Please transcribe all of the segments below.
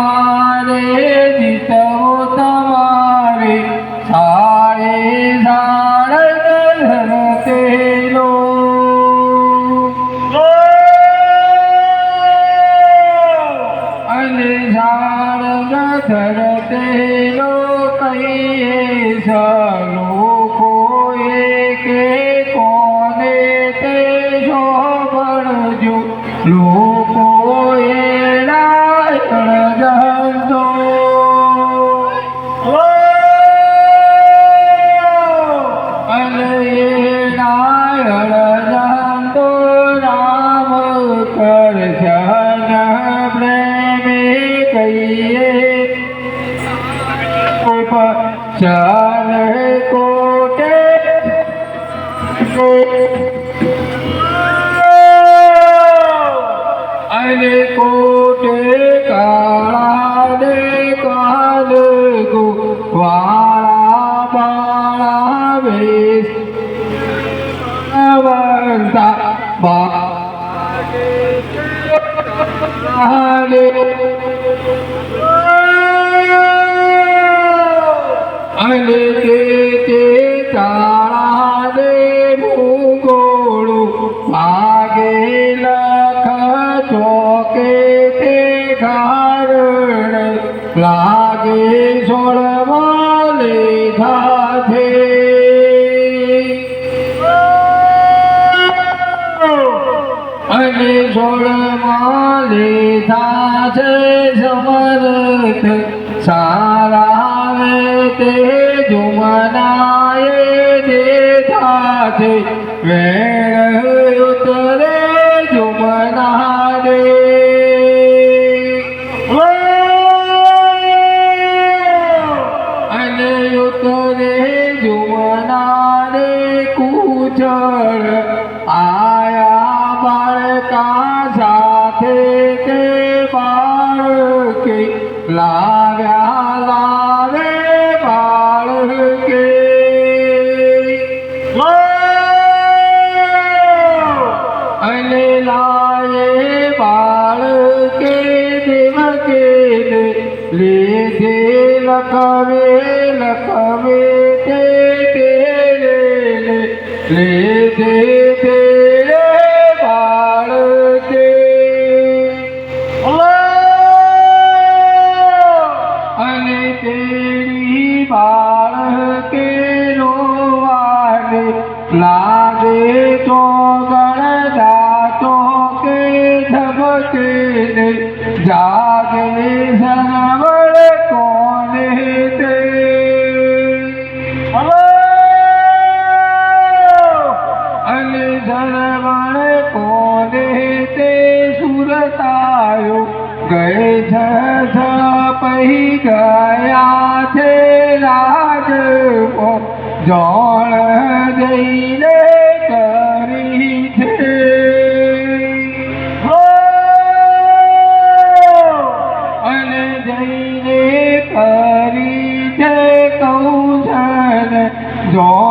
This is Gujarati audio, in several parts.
મારે જીતવો તમારે સારે સાળ ધરતેલો અને ઝાડ ધરતેલો કહીએ સલોકોએ ચાલ કોટે? અને કોટે કાળા દે કાલ ગો વાળા બાળા વેશ અવંતા બા અને કે તે તાળા દે ભૂગોળું ભાગે લખ ચોકે તે કારણ લાગે છોડવા લેધા છે. અને સોળમાં લીધા છે સમર્થ સારા છે વેણ ઉતરે જુમના અને ઉતરે જુમના રે કૂચળ આયા બાળકા સાથે કે બાળકે લાવ્યા લખવે લખવે તે લીધે તેરે બાળકે. અને તેરી બાળકે રોવાને લાગે સુરતાયો ગયે છ પહી ગયા છે રાજ જોણ જઈને કરી છે. અને જઈને કરી છે કૌશલ. જોણ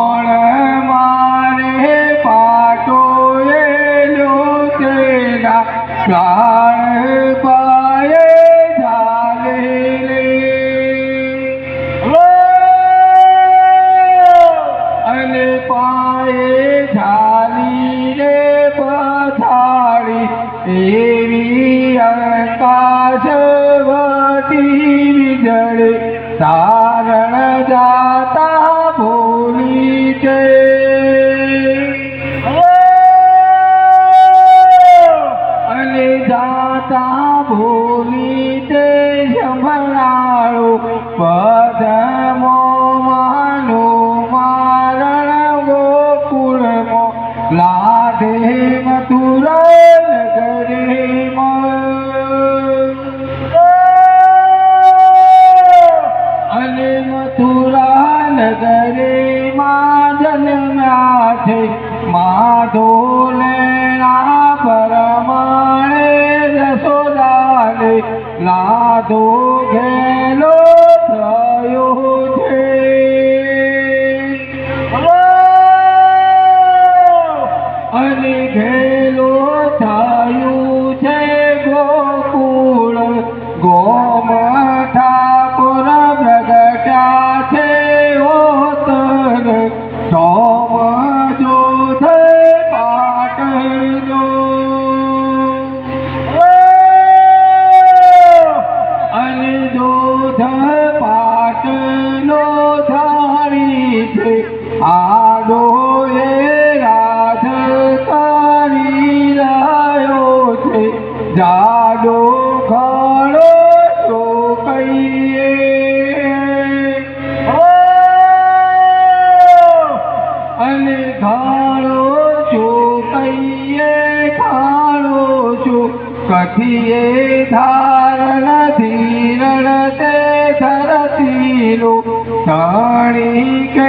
री ते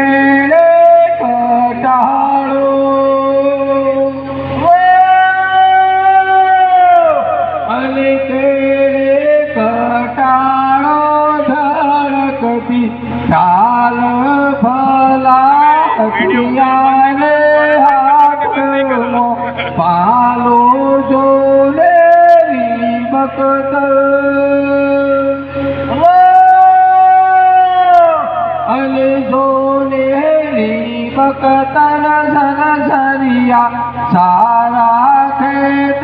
कटारो कटारो सन सन सरिया सारा खेत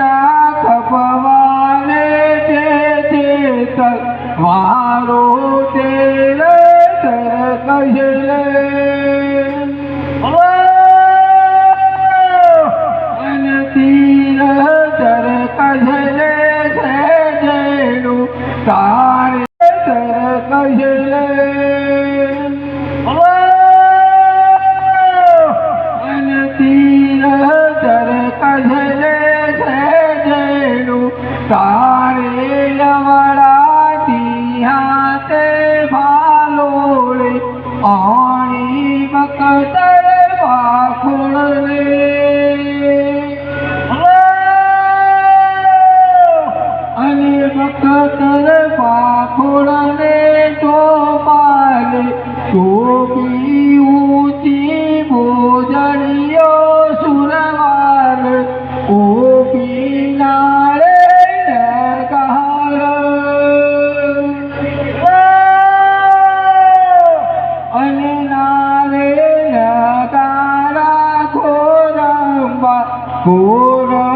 ઊંચી ઊંચી મોજડીઓ સુરવાર ઊભી નાળે કહર અને નારે નકારા ખોરંબા ખોરંબા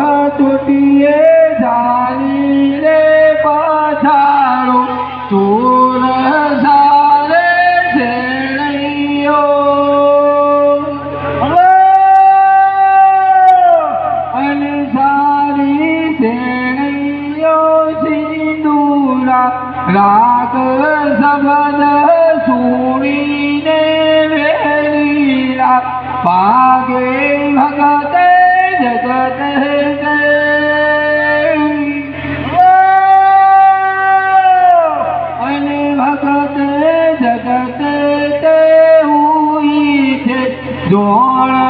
કર્યો સિંદુરા રાગ સભન સુણીને વેલીલા પાગે ભગત જગત અને ભગત જગત તે હોય છે. જોણ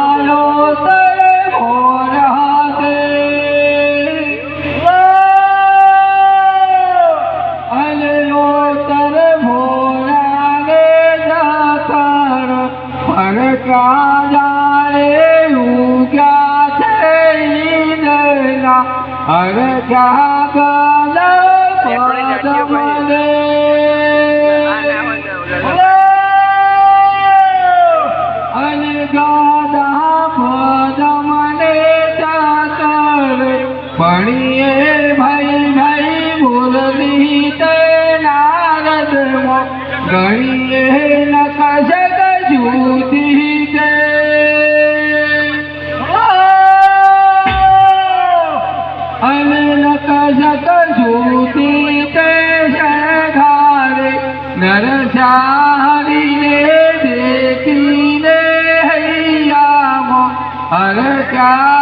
Hallelujah.